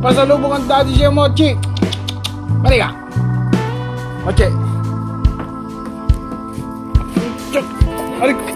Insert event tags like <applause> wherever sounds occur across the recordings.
Mochi! May pasalubong ang daddy siya, Mochi! Mali ka! Mochi! Chuk!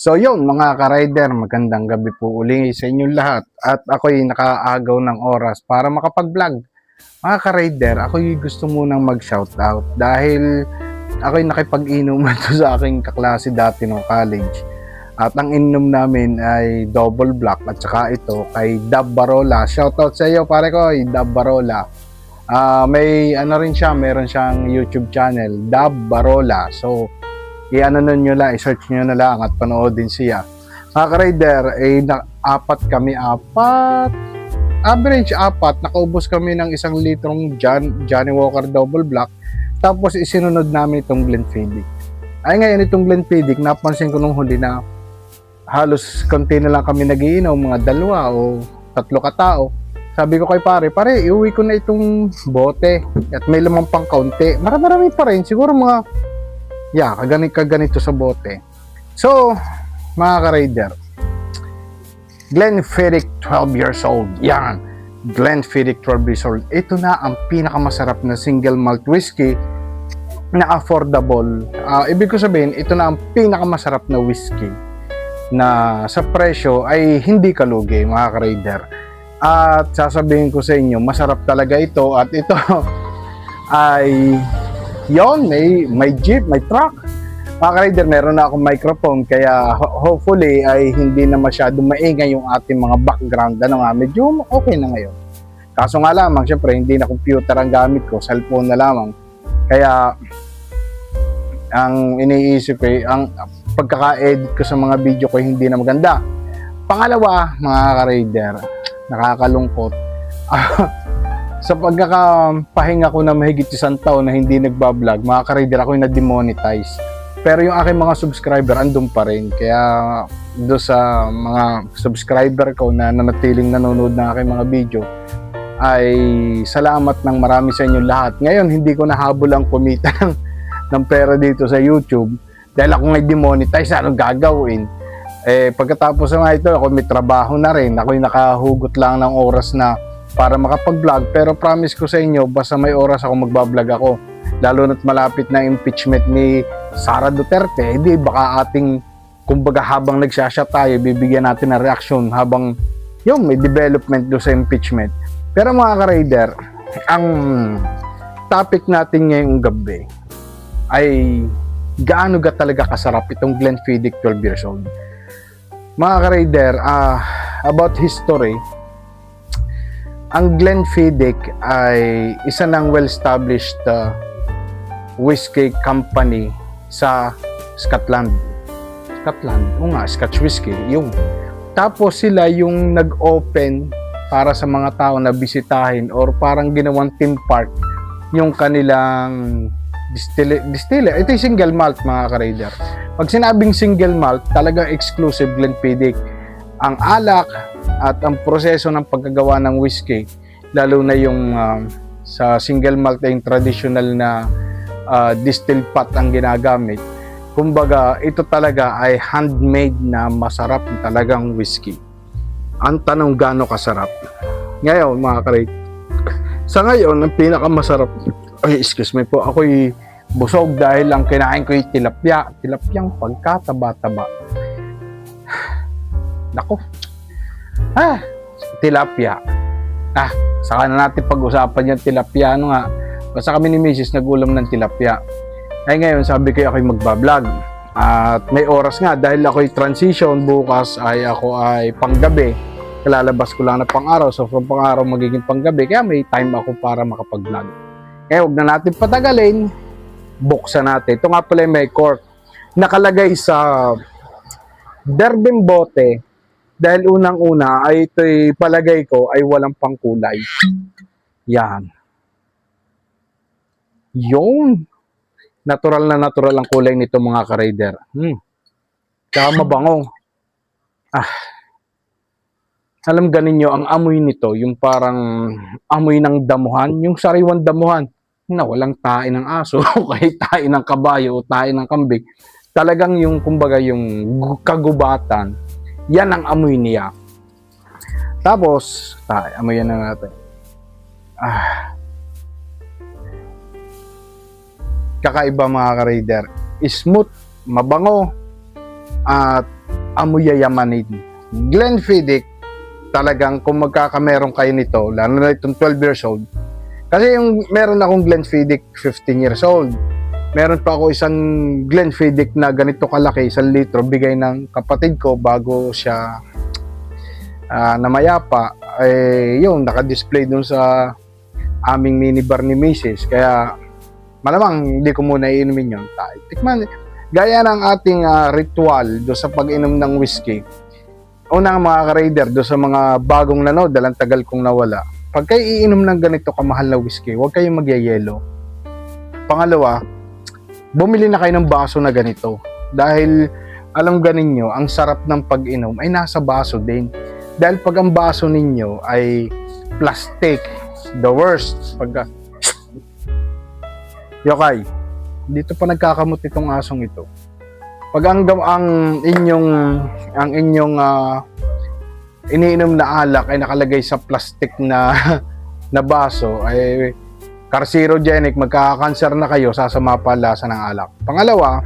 So yun mga ka-rider, magandang gabi po uli sa inyong lahat at ako'y nakaagaw ng oras para makapag-vlog. Mga ka-rider, ako'y gusto munang mag-shoutout dahil ako'y nakipag-inuman <laughs> to sa aking kaklase dati no college. At ang inom namin ay double black at saka ito kay Dab Barola. Shoutout sa iyo pare ko, Dab Barola. Ah, may ano rin siya, meron siyang YouTube channel, Dab Barola. So, i-ano nun nyo lang, i-search nyo na lang at panoodin siya. Mga ka-rider, eh, na, apat kami, apat, average apat, nakaubos kami ng isang litrong John, Johnny Walker Double Black, tapos isinunod namin itong Glenfiddich. Ay ngayon itong Glenfiddich, napansin ko nung huli na halos konti na lang kami nagiinom, mga dalawa o tatlo katao. Sabi ko kay pare, pare, iuwi ko na itong bote at may lamang pang kaunti. Marami-marami pa rin, siguro mga Yeah, kaganito, kaganito sa bote. So, mga ka-rider, Glenfiddich 12 years old. Yan. Glenfiddich 12 years old. Ito na ang pinakamasarap na single malt whiskey na affordable. Ah, ibig ko sabihin, ito na ang pinakamasarap na whiskey na sa presyo ay hindi kalugi, mga ka-rider. At sasabihin ko sa inyo, masarap talaga ito at ito <laughs> ay yon may, may jeep, may truck. Mga ka-rider, meron na akong microphone kaya ho- hopefully ay hindi na masyadong maingay yung ating mga background. Ano nga, medyo okay na ngayon. Kaso nga lamang, syempre, hindi na computer ang gamit ko, cellphone na lamang. Kaya, ang iniisip ko, eh, ang pagkaka-edit ko sa mga video ko hindi na maganda. Pangalawa, mga ka-rider, nakakalungkot. <laughs> sa pagkakapahinga ko na mahigit isang taon na hindi nagbablog, mga ka-rider, ako yung na-demonetize. Pero yung aking mga subscriber, andun pa rin. Kaya do sa mga subscriber ko na nanatiling nanonood ng aking mga video, ay salamat ng marami sa inyo lahat. Ngayon, hindi ko nahabol ang kumita <laughs> ng, ng pera dito sa YouTube dahil ako ngay demonetize, anong gagawin? Eh, pagkatapos nga ito, ako may trabaho na rin. Ako yung nakahugot lang ng oras na para makapag-vlog. Pero promise ko sa inyo, basta may oras ako magbablog ako. Lalo na't malapit na impeachment ni Sara Duterte, hindi baka ating, kumbaga habang nagsasya tayo, bibigyan natin ng reaksyon habang yung may development do sa impeachment. Pero mga ka-rider, ang topic natin ngayong gabi ay gaano ga talaga kasarap itong Glenfiddich 12 years old. Mga ka-rider, ah, about history, ang Glenfiddich ay isa ng well-established uh, whiskey company sa Scotland. Scotland? O nga, Scotch whiskey. Yung. Tapos sila yung nag-open para sa mga tao na bisitahin or parang ginawang theme park yung kanilang distiller. distiller. Ito yung single malt mga ka-raider. Pag sinabing single malt, talagang exclusive Glenfiddich. Ang alak at ang proseso ng pagkagawa ng whiskey, lalo na yung um, sa single malt yung traditional na uh, distilled pot ang ginagamit. Kumbaga, ito talaga ay handmade na masarap talagang whiskey. Ang tanong gaano kasarap? Ngayon, mga karit, sa ngayon, ang pinakamasarap, ay excuse me po, ako'y busog dahil ang kinain ko ay tilapia. Tilapyang pagkataba-taba. <sighs> Nako. Ah, tilapia. Ah, saka na natin pag-usapan yung tilapia. Ano nga, basta kami ni Mrs. nagulam ng tilapia. Ay ngayon, sabi ko ako'y magbablog. At may oras nga dahil ako'y transition bukas ay ako ay panggabi. Kalalabas ko lang na pang-araw. So from pang-araw magiging panggabi. Kaya may time ako para makapag-vlog. Kaya huwag na natin patagalin. Buksan natin. Ito nga pala may cork. Nakalagay sa Derbin bote Dahil unang-una ay ito'y palagay ko ay walang pangkulay. Yan. Yun. Natural na natural ang kulay nito mga ka-raider. Hmm. Tsaka mabango. Ah. Alam ganin nyo, ang amoy nito, yung parang amoy ng damuhan, yung sariwan damuhan, na walang tae ng aso, <laughs> o kahit tae ng kabayo, o tae ng kambing. Talagang yung, kumbaga, yung kagubatan, yan ang amoy niya. Tapos, tae, amoy na natin. Ah. Kakaiba mga ka-raider. Smooth, mabango, at amoy yayamanin. Glenfiddich, talagang kung magkakameron kayo nito, lalo na itong 12 years old, kasi yung meron akong Glenfiddich 15 years old, meron pa ako isang Glenfiddich na ganito kalaki, isang litro, bigay ng kapatid ko bago siya ah, namayapa, eh, yun, naka-display dun sa aming minibar ni Mrs. Kaya, malamang hindi ko muna iinumin yun. Tikman, gaya ng ating ah, ritual do sa pag-inom ng whiskey, unang mga ka-raider do sa mga bagong nanood, dalang tagal kong nawala, pag kayo iinom ng ganito kamahal na whiskey, huwag kayong magyayelo. Pangalawa, bumili na kayo ng baso na ganito. Dahil, alam ganin nyo, ang sarap ng pag-inom ay nasa baso din. Dahil pag ang baso ninyo ay plastic, the worst. Pagka... <sniffs> Yokay, dito pa nagkakamot itong asong ito. Pag ang, ang inyong ang inyong ah, iniinom na alak ay nakalagay sa plastic na <laughs> na baso ay carcinogenic, magkakakanser na kayo, sasama pa lasa ng alak. Pangalawa,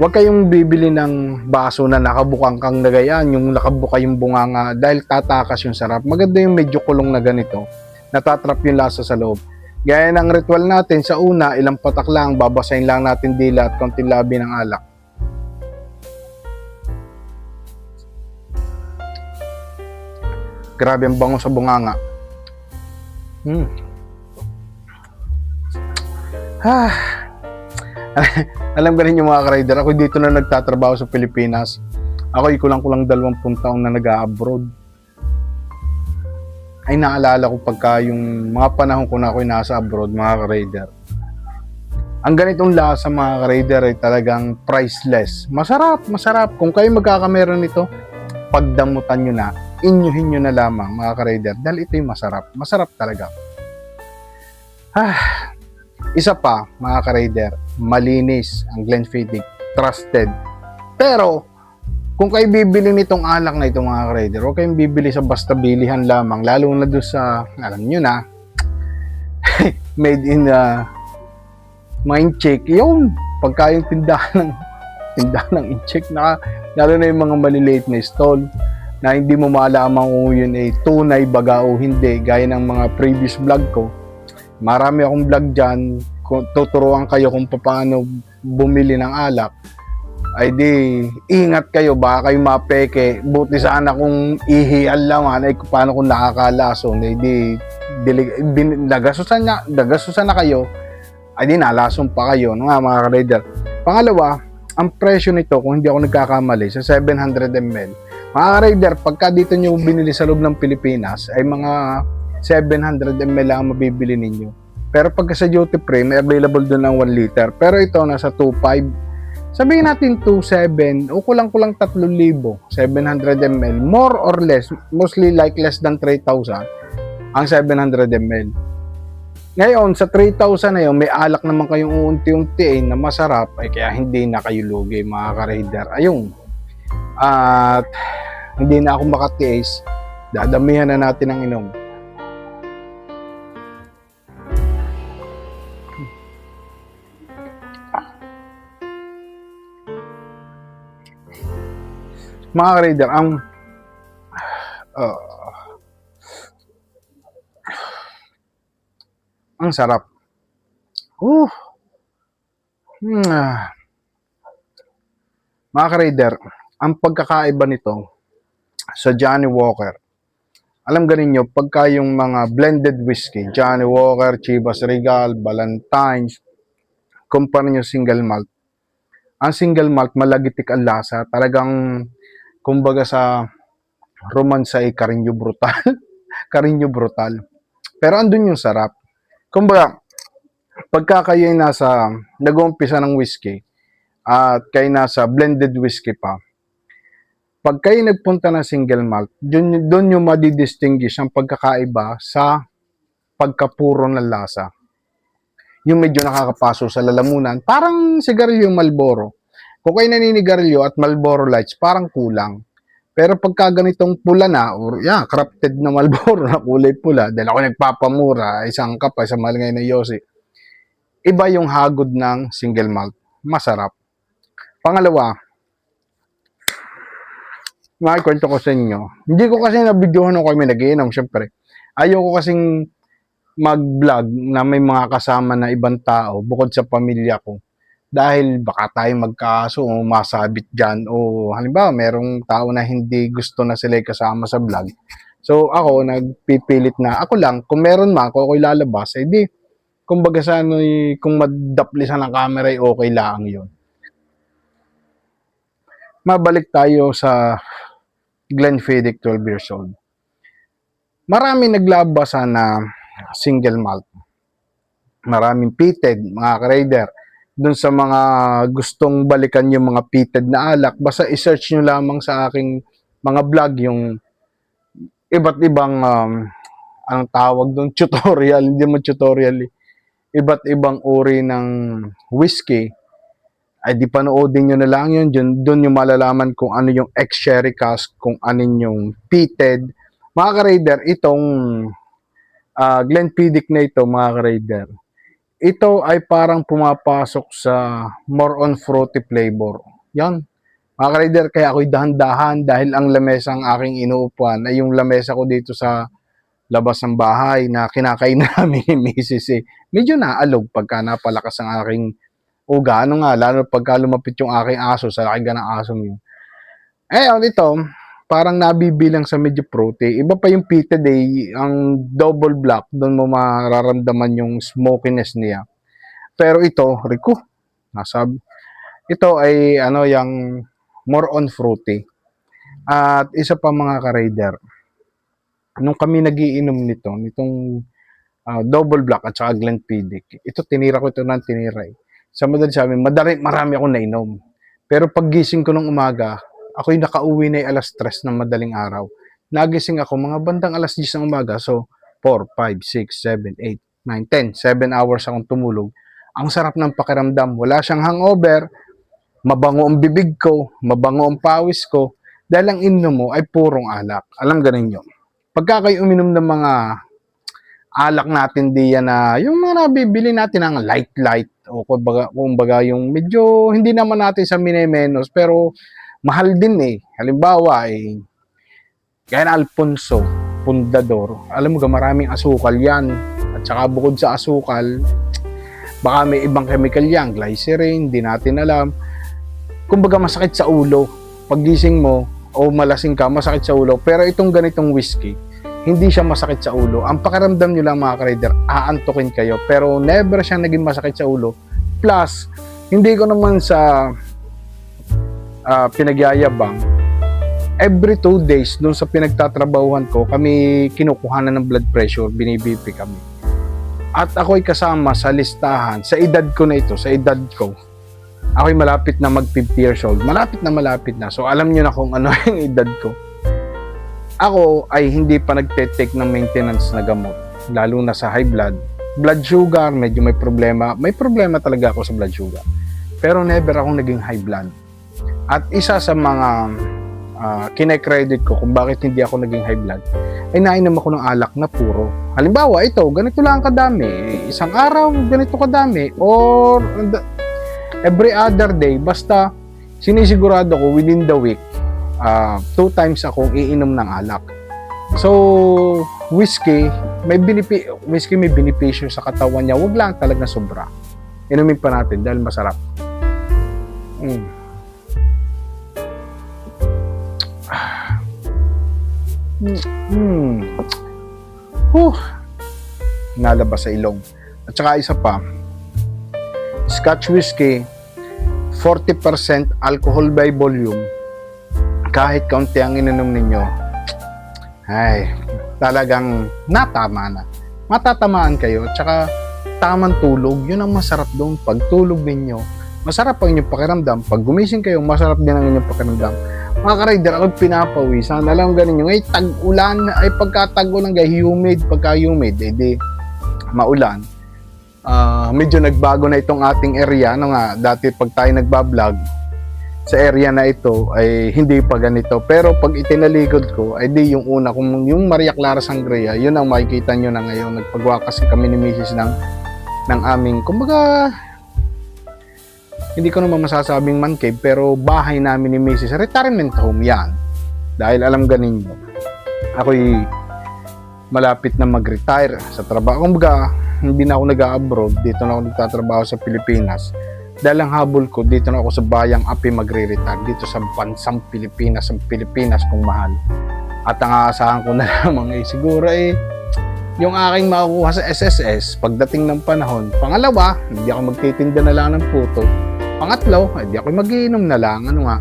huwag kayong bibili ng baso na nakabukang kang nagayan, yung nakabuka yung bunganga dahil tatakas yung sarap. Maganda yung medyo kulong na ganito, natatrap yung lasa sa loob. Gaya ng ritual natin, sa una, ilang patak lang, babasahin lang natin dila at konting labi ng alak. Grabe ang bango sa bunganga. Hmm. Ah. <laughs> Alam ka rin yung mga ka-rider, ako dito na nagtatrabaho sa Pilipinas. Ako ikulang-kulang 20 taon na nag-abroad. Ay naalala ko pagka yung mga panahon ko na ako'y nasa abroad, mga ka-rider. Ang ganitong lasa mga ka-rider ay talagang priceless. Masarap, masarap. Kung kayo magkakameron nito, pagdamutan nyo na, inyuhin nyo na lamang mga ka-rider dahil ito yung masarap. Masarap talaga. Ah, isa pa, mga ka-rider, malinis ang Glenfiddich, trusted. Pero, kung kayo bibili nitong alak na ito mga ka-rider, huwag kayong bibili sa basta bilihan lamang, lalo na doon sa, alam nyo na, <laughs> made in uh, mind check. Yun, pagka yung tindahan ng, <laughs> tindahan ng in-check na, lalo na yung mga maliliit na stall, na hindi mo malaman kung yun ay tunay baga o hindi, gaya ng mga previous vlog ko, marami akong vlog dyan, kung tuturuan kayo kung paano bumili ng alak, ay di, ingat kayo, baka kayo mapeke. Buti sana kung ihial laman, ay paano kung nakakalason, ay di, dili, bin, nagasusan, na, nagasusan na kayo, ay di nalason pa kayo, no nga mga ka-rider. Pangalawa, ang presyo nito, kung hindi ako nagkakamali, sa 700 ml, mga ka-rider, pagka dito nyo binili sa loob ng Pilipinas, ay mga 700 ml lang ang mabibili ninyo. Pero pagka sa duty free, may available doon ng 1 liter. Pero ito, nasa 2.5. Sabihin natin 2.7 o kulang-kulang 3,000. 700 ml. More or less, mostly like less than 3,000 ang 700 ml. Ngayon, sa 3,000 na yun, may alak naman kayong unti-untiin na masarap, ay kaya hindi na kayo lugi mga ka-raider. Ayun. At hindi na ako makatiis, dadamihan na natin ang inom. Mga ka-raider, ang ah, ang sarap. Uh. Hmm. Mga ka-raider, ang pagkakaiba nito sa Johnny Walker, alam ganin nyo, pagka yung mga blended whiskey, Johnny Walker, Chivas Regal, Ballantines, kumpara nyo single malt, ang single malt, malagitik ang lasa. Talagang, kumbaga sa romansa ay Carino Brutal. <laughs> Carino Brutal. Pero andun yung sarap. Kumbaga, pagka kayo ay nasa, nag-uumpisa ng whiskey, at kayo nasa blended whiskey pa, pag kayo nagpunta ng single malt, dun, dun yung madidistinguish ang pagkakaiba sa pagkapuro ng lasa. Yung medyo nakakapaso sa lalamunan, parang sigarilyo yung Malboro. Kung kayo naninigarilyo at Malboro Lights, parang kulang. Pero pagka ganitong pula na, or yeah, crafted na Malboro <laughs> na kulay pula, dahil ako nagpapamura, isang kap, isang mahal ngayon na Yossi, iba yung hagod ng single malt. Masarap. Pangalawa, makikwento ko sa inyo. Hindi ko kasi nabidyohan nung kami nagiinom, syempre. Ayoko kasing mag-vlog na may mga kasama na ibang tao bukod sa pamilya ko. Dahil baka tayo magkaso o masabit dyan o halimbawa merong tao na hindi gusto na sila kasama sa vlog. So ako nagpipilit na ako lang kung meron man ako ako'y lalabas eh di kumbaga sa ano eh, kung madaplisan ng camera ay okay lang yun. Mabalik tayo sa Glenfiddich 12 years old. Marami naglabasa na single malt. Maraming pitted, mga ka-raider. Doon sa mga gustong balikan yung mga pitted na alak, basta i-search nyo lamang sa aking mga vlog yung iba't ibang um, anong tawag doon, <laughs> tutorial, hindi mo tutorial eh. Iba't ibang uri ng whiskey ay di panoodin nyo na lang yun. Dun, dun yung malalaman kung ano yung ex-sherry cask, kung ano yung peated. Mga ka-raider, itong uh, Glenfiddich na ito, mga ka-raider, ito ay parang pumapasok sa more on fruity flavor. Yan. Mga ka-raider, kaya ako'y dahan-dahan dahil ang lamesa ang aking inuupuan ay yung lamesa ko dito sa labas ng bahay na kinakain <laughs> namin ni Mrs. Eh. Medyo naalog pagka napalakas ang aking uga. Ano nga, lalo pagka lumapit yung aking aso, sa laki ng asong yun. Eh, ito, parang nabibilang sa medyo fruity. Iba pa yung pitted eh, ang double black, doon mo mararamdaman yung smokiness niya. Pero ito, Rico, nasab. Ito ay ano yung more on fruity. At isa pa mga ka-raider, nung kami nagiinom nito, nitong ah, double black at saka Glenfiddich, ito tinira ko ito ng tinira eh. Sa madali sa amin, madali, marami akong nainom. Pero pag gising ko ng umaga, ako'y nakauwi na alas 3 ng madaling araw. Nagising ako mga bandang alas 10 ng umaga. So, 4, 5, 6, 7, 8, 9, 10. 7 hours akong tumulog. Ang sarap ng pakiramdam. Wala siyang hangover. Mabango ang bibig ko. Mabango ang pawis ko. Dahil ang inom mo ay purong alak. Alam ganun nyo. Pagka kayo uminom ng mga alak natin diyan na yung mga nabibili natin ng light light o kumbaga, kumbaga yung medyo hindi naman natin sa minemenos pero mahal din eh. Halimbawa, eh, kaya na Alfonso, Pundador, alam mo ga maraming asukal yan. At saka bukod sa asukal, baka may ibang chemical yan, glycerin, hindi natin alam. Kumbaga masakit sa ulo. Pagising mo, o malasing ka, masakit sa ulo. Pero itong ganitong whiskey, hindi siya masakit sa ulo. Ang pakiramdam nyo lang mga ka-reader, aantukin kayo. Pero never siya naging masakit sa ulo. Plus, hindi ko naman sa uh, pinagyayabang, every two days, dun sa pinagtatrabahuhan ko, kami kinukuhanan ng blood pressure, binibipi kami. At ako'y kasama sa listahan, sa edad ko na ito, sa edad ko, ako'y malapit na mag 50 years old. Malapit na malapit na. So, alam nyo na kung ano <laughs> yung edad ko. Ako ay hindi pa nagte-take ng maintenance na gamot, lalo na sa high blood. Blood sugar, medyo may problema. May problema talaga ako sa blood sugar. Pero never akong naging high blood. At isa sa mga uh, kine-credit ko kung bakit hindi ako naging high blood, ay nainom ako ng alak na puro. Halimbawa, ito, ganito lang kadami. Isang araw, ganito kadami. Or every other day, basta sinisigurado ko within the week, uh, two times akong iinom ng alak. So, whiskey, may binipi whiskey may benepisyo sa katawan niya. Huwag lang talaga sobra. Inumin pa natin dahil masarap. Mm. Hmm. Huh. Nalabas sa ilong. At saka isa pa, Scotch whiskey, 40% alcohol by volume. Kahit kaunti ang ininom ninyo, ay, talagang natama na. Matatamaan kayo, at saka tamang tulog, yun ang masarap doon. Pag tulog ninyo, masarap ang inyong pakiramdam. Pag gumising kayo, masarap din ang inyong pakiramdam. Mga ka-rider, ako pinapawisan. Alam ganun yung, ay tag-ulan, ay pagka tag-ulan, humid, pagka humid, eh di, maulan. Ah, medyo nagbago na itong ating area. Ano nga, dati pag tayo nagbablog, sa area na ito ay hindi pa ganito. Pero pag itinalikod ko, ay di yung una, kung yung Maria Clara Sangria, yun ang makikita nyo na ngayon. Nagpagawa kasi kami ni Mrs. ng, ng aming, kumbaga, hindi ko naman masasabing man cave, pero bahay namin ni Mrs. Retirement home yan. Dahil alam ganin nyo, ako'y malapit na mag-retire sa trabaho. Kumbaga, hindi na ako nag-abroad, dito na ako nagtatrabaho sa Pilipinas. Dahil ang habol ko, dito na ako sa bayang api magre-retire, dito sa bansang Pilipinas, ang Pilipinas kung mahal. At ang aasahan ko na <laughs> lamang eh, siguro eh, yung aking makukuha sa SSS pagdating ng panahon. Pangalawa, hindi ako magtitinda na lang ng puto. Pangatlo, hindi ako magiinom na lang. Ano nga?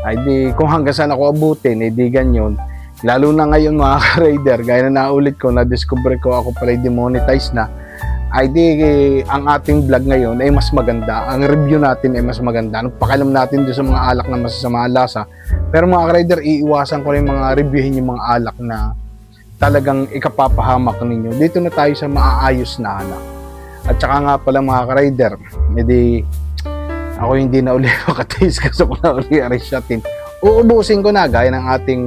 Ay di, kung hanggang saan ako abutin, eh di ganyan. Lalo na ngayon mga <laughs> ka-rider, gaya na naulit ko, na-discover ko ako pala demonetize na. Ay di, ang ating vlog ngayon ay mas maganda. Ang review natin ay mas maganda. Anong pakialam natin doon sa mga alak na masasama lasa. Pero mga ka-rider, iiwasan ko rin mga reviewin yung mga alak na talagang ikapapahamak ninyo. Dito na tayo sa maaayos na alak. At saka nga pala mga ka-rider, edi ako hindi na uli <laughs> makataste kasi ko na uli arisyatin. Uubusin ko na gaya ng ating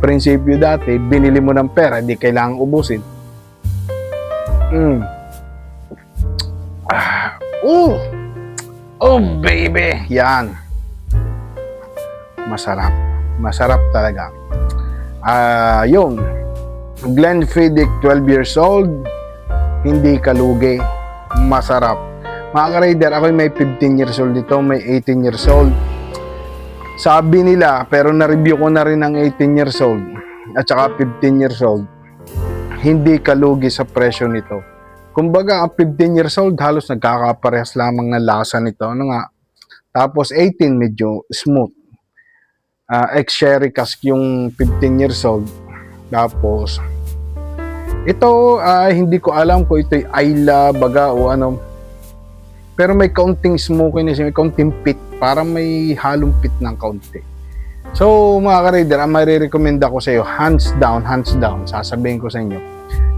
prinsipyo dati, binili mo ng pera, hindi kailangang ubusin. Mm. Ah, oh! Oh, baby! Yan. Masarap. Masarap talaga. Ah, yun. Glenfiddich, 12 years old. Hindi kalugi. Masarap. Mga ka-rider, ako may 15 years old dito, may 18 years old. Sabi nila, pero na-review ko na rin ang 18 years old at saka 15 years old. Hindi kalugi sa presyo nito. Kumbaga, ang 15 years old, halos nagkakaparehas lamang ng lasa nito. Ano nga? Tapos 18, medyo smooth. Ah, ex-sherry cask yung 15 years old. Tapos, ito, ah, hindi ko alam kung ito'y Ayla, baga o ano. Pero may kaunting smokiness, may kaunting pit. Parang may halong pit ng kaunti. So, mga ka-reader, ang marirecommend ako sa iyo, hands down, hands down, sasabihin ko sa inyo,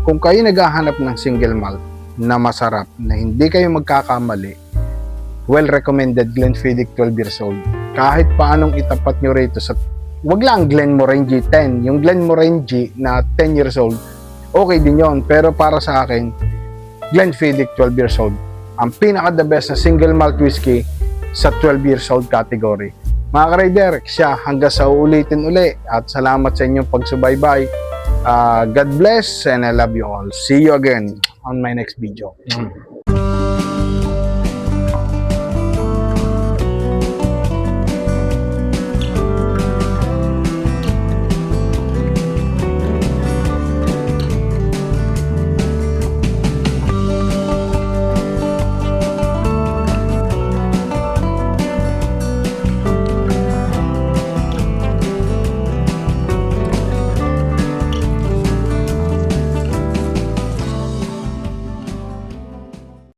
kung kayo naghahanap ng single malt na masarap, na hindi kayo magkakamali, well recommended Glenfiddich 12 years old. Kahit paanong itapat nyo rito sa, wag lang Glenmorangie 10, yung Glenmorangie na 10 years old, okay din yon Pero para sa akin, Glenfiddich 12 years old, ang pinaka the best na single malt whiskey sa 12 years old category. Mga ka-rider, siya hanggang sa uulitin uli at salamat sa inyong pagsubaybay. Ah, God bless and I love you all. See you again on my next video. Mm.